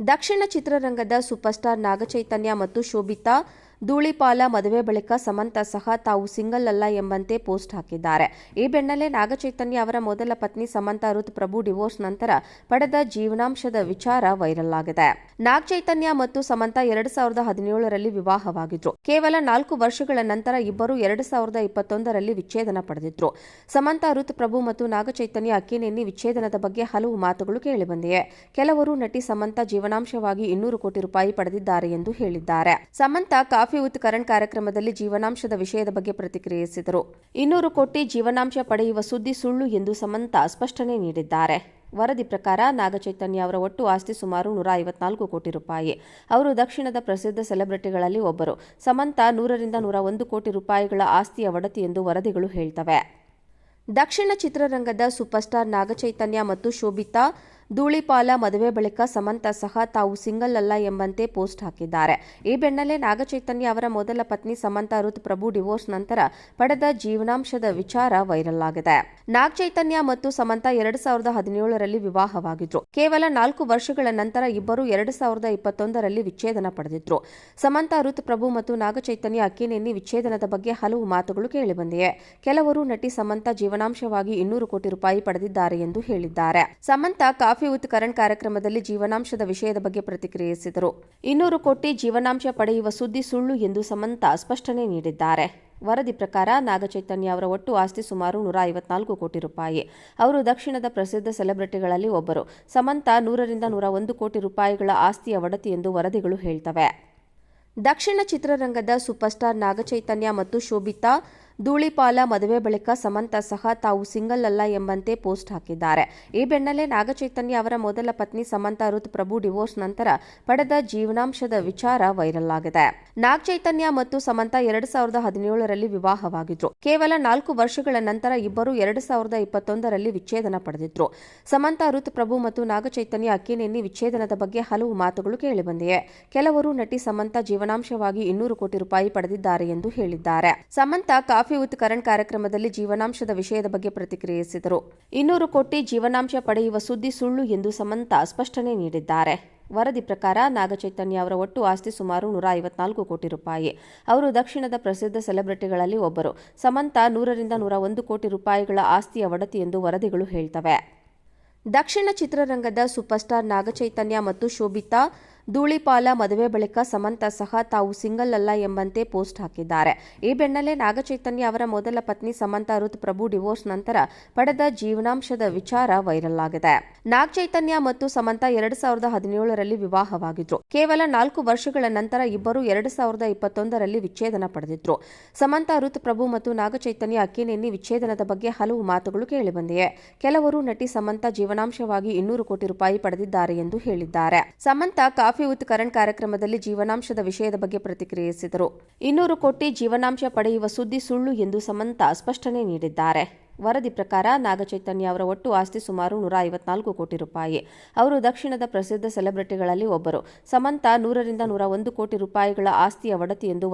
ದಕ್ಷಿಣ ಚಿತ್ರರಂಗದ super star Naga Chaitanya ಮತ್ತು ಶೋಭಿತಾ ಧೂಳಿಪಾಲ ಮದುವೆ ಬಳಿಕ ಸಮಂತ ಸಹ ತಾವು ಸಿಂಗಲ್ ಅಲ್ಲ ಎಂಬಂತೆ ಪೋಸ್ಟ್ ಹಾಕಿದ್ದಾರೆ. ಈ ಬೆನ್ನಲ್ಲೇ ನಾಗಚೈತನ್ಯ ಅವರ ಮೊದಲ ಪತ್ನಿ ಸಮಂತ ರುತ್ ಪ್ರಭು ಡಿವೋರ್ಸ್ ನಂತರ ಪಡೆದ ಜೀವನಾಂಶದ ವಿಚಾರ ವೈರಲ್ ಆಗಿದೆ. ನಾಗ್ ಚೈತನ್ಯ ಮತ್ತು ಸಮಂತ ಎರಡ್ ಸಾವಿರದ ಹದಿನೇಳರಲ್ಲಿ ವಿವಾಹವಾಗಿದ್ರು. ಕೇವಲ ನಾಲ್ಕು ವರ್ಷಗಳ ನಂತರ ಇಬ್ಬರು ಎರಡ್ ಸಾವಿರದ ಇಪ್ಪತ್ತೊಂದರಲ್ಲಿ ವಿಚ್ಛೇದನ ಪಡೆದಿದ್ರು. ಸಮಂತ ರುತ್ ಪ್ರಭು ಮತ್ತು ನಾಗಚೈತನ್ಯ ಅಕ್ಕಿನೇನಿ ವಿಚ್ಛೇದನದ ಬಗ್ಗೆ ಹಲವು ಮಾತುಗಳು ಕೇಳಿಬಂದಿವೆ ಕೆಲವರು ನಟಿ ಸಮಂತ ಜೀವನಾಂಶವಾಗಿ ಇನ್ನೂರು ಕೋಟಿ ರೂಪಾಯಿ ಪಡೆದಿದ್ದಾರೆ ಎಂದು ಹೇಳಿದ್ದಾರೆ. ಸಮಂತ ಕಾಫಿ ವಿತ್ ಕರಣ್ ಕಾರ್ಯಕ್ರಮದಲ್ಲಿ ಜೀವನಾಂಶದ ವಿಷಯದ ಬಗ್ಗೆ ಪ್ರತಿಕ್ರಿಯಿಸಿದರು. ಇನ್ನೂರು ಕೋಟಿ ಜೀವನಾಂಶ ಪಡೆಯುವ ಸುದ್ದಿ ಸುಳ್ಳು ಎಂದು ಸಮಂತ ಸ್ಪಷ್ಟನೆ ನೀಡಿದ್ದಾರೆ. ವರದಿ ಪ್ರಕಾರ ನಾಗಚೈತನ್ಯ ಅವರ ಒಟ್ಟು ಆಸ್ತಿ ಸುಮಾರು ನೂರ ಐವತ್ನಾಲ್ಕು ಕೋಟಿ ರೂಪಾಯಿ. ಅವರು ದಕ್ಷಿಣದ ಪ್ರಸಿದ್ಧ ಸೆಲೆಬ್ರಿಟಿಗಳಲ್ಲಿ ಒಬ್ಬರು. ಸಮಂತ ನೂರರಿಂದ ನೂರ ಒಂದು ಕೋಟಿ ರೂಪಾಯಿಗಳ ಆಸ್ತಿಯ ಒಡತಿ ಎಂದು ವರದಿಗಳು ಹೇಳ್ತವೆ. ದಕ್ಷಿಣ ಚಿತ್ರರಂಗದ ಸೂಪರ್ ಸ್ಟಾರ್ ನಾಗಚೈತನ್ಯ ಮತ್ತು ಶೋಭಿತಾ ಧೂಳಿಪಾಲ ಮದುವೆ ಬಳಿಕ ಸಮಂತ ಸಹ ತಾವು ಸಿಂಗಲ್ ಅಲ್ಲ ಎಂಬಂತೆ ಪೋಸ್ಟ್ ಹಾಕಿದ್ದಾರೆ. ಈ ಬೆನ್ನಲ್ಲೇ ನಾಗಚೈತನ್ಯ ಅವರ ಮೊದಲ ಪತ್ನಿ ಸಮಂತ ರುತ್ ಪ್ರಭು ಡಿವೋರ್ಸ್ ನಂತರ ಪಡೆದ ಜೀವನಾಂಶದ ವಿಚಾರ ವೈರಲ್ ಆಗಿದೆ. ನಾಗ್ ಚೈತನ್ಯ ಮತ್ತು ಸಮಂತ ಎರಡು ಸಾವಿರದ ಹದಿನೇಳರಲ್ಲಿ ವಿವಾಹವಾಗಿದ್ರು. ಕೇವಲ ನಾಲ್ಕು ವರ್ಷಗಳ ನಂತರ ಇಬ್ಬರು ಎರಡು ಸಾವಿರದ ಇಪ್ಪತ್ತೊಂದರಲ್ಲಿ ವಿಚ್ಛೇದನ ಪಡೆದಿದ್ರು. ಸಮಂತ ರುತ್ ಪ್ರಭು ಮತ್ತು ನಾಗಚೈತನ್ಯ ಅಕ್ಕಿನೆನ್ನಿ ವಿಚ್ಛೇದನದ ಬಗ್ಗೆ ಹಲವು ಮಾತುಗಳು ಕೇಳಿಬಂದಿವೆ ಕೆಲವರು ನಟಿ ಸಮಂತ ಜೀವನಾಂಶವಾಗಿ ಇನ್ನೂರು ಕೋಟಿ ರೂಪಾಯಿ ಪಡೆದಿದ್ದಾರೆ ಎಂದು ಹೇಳಿದ್ದಾರೆ. ಸಮಂತ ಕಾಫಿ ವಿತ್ ಕರಣ್ ಕಾರ್ಯಕ್ರಮದಲ್ಲಿ ಜೀವನಾಂಶದ ವಿಷಯದ ಬಗ್ಗೆ ಪ್ರತಿಕ್ರಿಯಿಸಿದರು. ಇನ್ನೂರು ಕೋಟಿ ಜೀವನಾಂಶ ಪಡೆಯುವ ಸುದ್ದಿ ಸುಳ್ಳು ಎಂದು ಸಮಂತ ಸ್ಪಷ್ಟನೆ ನೀಡಿದ್ದಾರೆ. ವರದಿ ಪ್ರಕಾರ ನಾಗಚೈತನ್ಯ ಅವರ ಒಟ್ಟು ಆಸ್ತಿ ಸುಮಾರು ನೂರ ಐವತ್ನಾಲ್ಕು ಕೋಟಿ ರೂಪಾಯಿ. ಅವರು ದಕ್ಷಿಣದ ಪ್ರಸಿದ್ಧ ಸೆಲೆಬ್ರಿಟಿಗಳಲ್ಲಿ ಒಬ್ಬರು. ಸಮಂತ ನೂರರಿಂದ ನೂರ ಒಂದು ಕೋಟಿ ರೂಪಾಯಿಗಳ ಆಸ್ತಿಯ ಒಡತಿ ಎಂದು ವರದಿಗಳು ಹೇಳ್ತವೆ. ದಕ್ಷಿಣ ಚಿತ್ರರಂಗದ ಸೂಪರ್ ಸ್ಟಾರ್ ನಾಗಚೈತನ್ಯ ಮತ್ತು ಶೋಭಿತಾ ಧೂಳಿಪಾಲ ಮದುವೆ ಬಳಿಕ ಸಮಂತ ಸಹ ತಾವು ಸಿಂಗಲ್ ಅಲ್ಲ ಎಂಬಂತೆ ಪೋಸ್ಟ್ ಹಾಕಿದ್ದಾರೆ. ಈ ಬೆನ್ನಲ್ಲೇ ನಾಗಚೈತನ್ಯ ಅವರ ಮೊದಲ ಪತ್ನಿ ಸಮಂತ ರುತ್ ಪ್ರಭು ಡಿವೋರ್ಸ್ ನಂತರ ಪಡೆದ ಜೀವನಾಂಶದ ವಿಚಾರ ವೈರಲ್ ಆಗಿದೆ. ನಾಗ್ ಚೈತನ್ಯ ಮತ್ತು ಸಮಂತ ಎರಡು ಸಾವಿರದ ಹದಿನೇಳರಲ್ಲಿ ವಿವಾಹವಾಗಿದ್ರು. ಕೇವಲ ನಾಲ್ಕು ವರ್ಷಗಳ ನಂತರ ಇಬ್ಬರು ಎರಡು ಸಾವಿರದ ಇಪ್ಪತ್ತೊಂದರಲ್ಲಿ ವಿಚ್ಛೇದನ ಪಡೆದಿದ್ರು. ಸಮಂತ ರುತ್ ಪ್ರಭು ಮತ್ತು ನಾಗಚೈತನ್ಯ ಅಕ್ಕಿನೆನ್ನಿ ವಿಚ್ಛೇದನದ ಬಗ್ಗೆ ಹಲವು ಮಾತುಗಳು ಕೇಳಿಬಂದಿವೆ ಕೆಲವರು ನಟಿ ಸಮಂತ ಜೀವನಾಂಶವಾಗಿ ಇನ್ನೂರು ಕೋಟಿ ರೂಪಾಯಿ ಪಡೆದಿದ್ದಾರೆ ಎಂದು ಹೇಳಿದ್ದಾರೆ. ಸಮಂತ ಕಾಫಿ ವಿತ್ ಕರಣ್ ಕಾರ್ಯಕ್ರಮದಲ್ಲಿ ಜೀವನಾಂಶದ ವಿಷಯದ ಬಗ್ಗೆ ಪ್ರತಿಕ್ರಿಯಿಸಿದರು. ಇನ್ನೂರು ಕೋಟಿ ಜೀವನಾಂಶ ಪಡೆಯುವ ಸುದ್ದಿ ಸುಳ್ಳು ಎಂದು ಸಮಂತ ಸ್ಪಷ್ಟನೆ ನೀಡಿದ್ದಾರೆ. ವರದಿ ಪ್ರಕಾರ ನಾಗಚೈತನ್ಯ ಅವರ ಒಟ್ಟು ಆಸ್ತಿ ಸುಮಾರು ನೂರ ಐವತ್ನಾಲ್ಕು ಕೋಟಿ ರೂಪಾಯಿ. ಅವರು ದಕ್ಷಿಣದ ಪ್ರಸಿದ್ಧ ಸೆಲೆಬ್ರಿಟಿಗಳಲ್ಲಿ ಒಬ್ಬರು. ಸಮಂತ ನೂರರಿಂದ ನೂರ ಒಂದು ಕೋಟಿ ರೂಪಾಯಿಗಳ ಆಸ್ತಿಯ ಒಡತಿ ಎಂದು ವರದಿಗಳು ಹೇಳ್ತವೆ. ದಕ್ಷಿಣ ಚಿತ್ರರಂಗದ ಸೂಪರ್ ಸ್ಟಾರ್ ನಾಗಚೈತನ್ಯ ಮತ್ತು ಶೋಭಿತಾ ಧೂಳಿಪಾಲ ಮದುವೆ ಬಳಿಕ ಸಮಂತ ಸಹ ತಾವು ಸಿಂಗಲ್ ಅಲ್ಲ ಎಂಬಂತೆ ಪೋಸ್ಟ್ ಹಾಕಿದ್ದಾರೆ. ಈ ಬೆನ್ನಲ್ಲೇ ನಾಗಚೈತನ್ಯ ಅವರ ಮೊದಲ ಪತ್ನಿ ಸಮಂತ ರುತ್ ಪ್ರಭು ಡಿವೋರ್ಸ್ ನಂತರ ಪಡೆದ ಜೀವನಾಂಶದ ವಿಚಾರ ವೈರಲ್ ಆಗಿದೆ. ನಾಗ್ ಚೈತನ್ಯ ಮತ್ತು ಸಮಂತ ಎರಡ್ ಸಾವಿರದ ಹದಿನೇಳರಲ್ಲಿ ವಿವಾಹವಾಗಿದ್ರು. ಕೇವಲ ನಾಲ್ಕು ವರ್ಷಗಳ ನಂತರ ಇಬ್ಬರು ಎರಡ್ ಸಾವಿರದ ಇಪ್ಪತ್ತೊಂದರಲ್ಲಿ ವಿಚ್ಛೇದನ ಪಡೆದಿದ್ರು. ಸಮಂತ ರುತ್ ಪ್ರಭು ಮತ್ತು ನಾಗಚೈತನ್ಯ ಅಕ್ಕಿನೆನ್ನಿ ವಿಚ್ಛೇದನದ ಬಗ್ಗೆ ಹಲವು ಮಾತುಗಳು ಕೇಳಿಬಂದಿವೆ ಕೆಲವರು ನಟಿ ಸಮಂತ ಜೀವನಾಂಶವಾಗಿ ಇನ್ನೂರು ಕೋಟಿ ರೂಪಾಯಿ ಪಡೆದಿದ್ದಾರೆ ಎಂದು ಹೇಳಿದ್ದಾರೆ. ಸಮಂತ ಕಾಫಿ ವಿತ್ ಕರಣ್ ಕಾರ್ಯಕ್ರಮದಲ್ಲಿ ಜೀವನಾಂಶದ ವಿಷಯದ ಬಗ್ಗೆ ಪ್ರತಿಕ್ರಿಯಿಸಿದರು. ಇನ್ನೂರು ಕೋಟಿ ಜೀವನಾಂಶ ಪಡೆಯುವ ಸುದ್ದಿ ಸುಳ್ಳು ಎಂದು ಸಮಂತ ಸ್ಪಷ್ಟನೆ ನೀಡಿದ್ದಾರೆ. ವರದಿ ಪ್ರಕಾರ ನಾಗಚೈತನ್ಯ ಅವರ ಒಟ್ಟು ಆಸ್ತಿ ಸುಮಾರು ನೂರ ಐವತ್ನಾಲ್ಕು ಕೋಟಿ ರೂಪಾಯಿ. ಅವರು ದಕ್ಷಿಣದ ಪ್ರಸಿದ್ಧ ಸೆಲೆಬ್ರಿಟಿಗಳಲ್ಲಿ ಒಬ್ಬರು. ಸಮಂತ ನೂರರಿಂದ ನೂರ ಒಂದು ಕೋಟಿ ರೂಪಾಯಿಗಳ ಆಸ್ತಿಯ ಒಡತಿ ಎಂದು